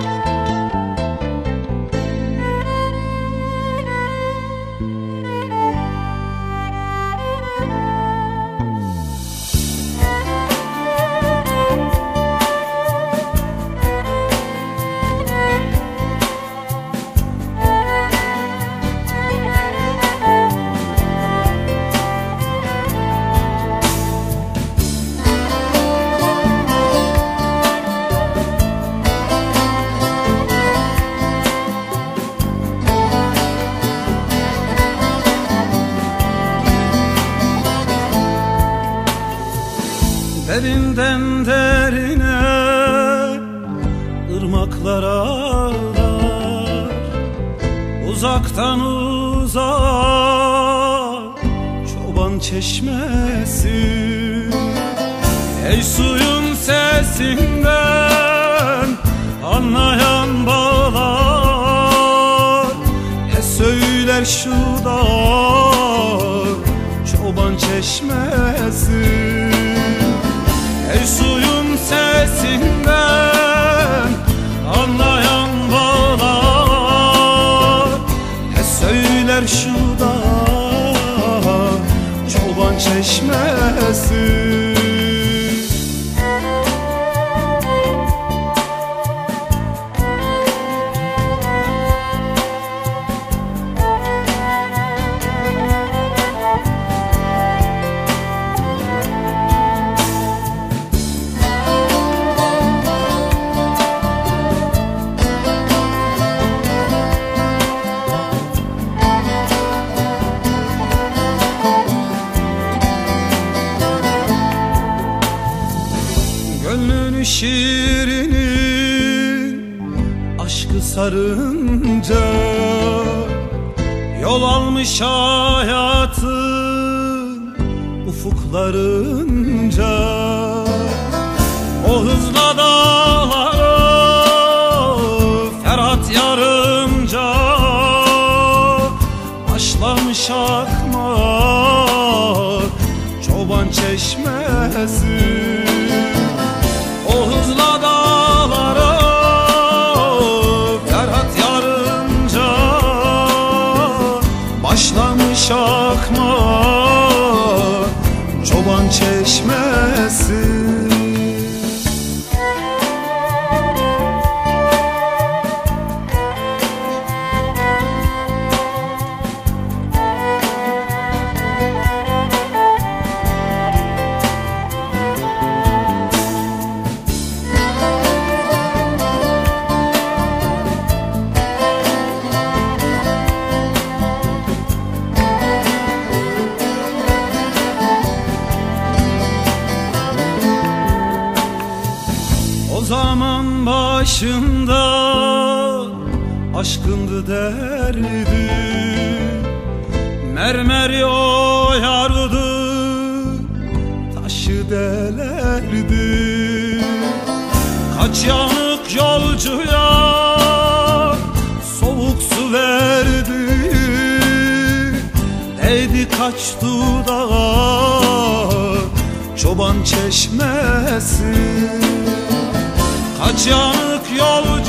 you Derinden derine ırmaklara dar Uzaktan uzağa çoban çeşmesi. Ey suyun sesinden anlayan bağlar. Ne söyler şu dağ çoban çeşmesi sesinden Gönlün şiirini aşkı sarınca Yol almış hayatın ufuklarınca. O hızla dağları Ferhat yarınca Başlamış akmak çoban çeşmesi Çoban çeşmesi zaman başında aşkındı derdi. Mermer oyardı taşı delerdi. Kaç yanık yolcuya soğuk su verdi. Değdi kaç dudağa çoban çeşmesi Kaç yolcuya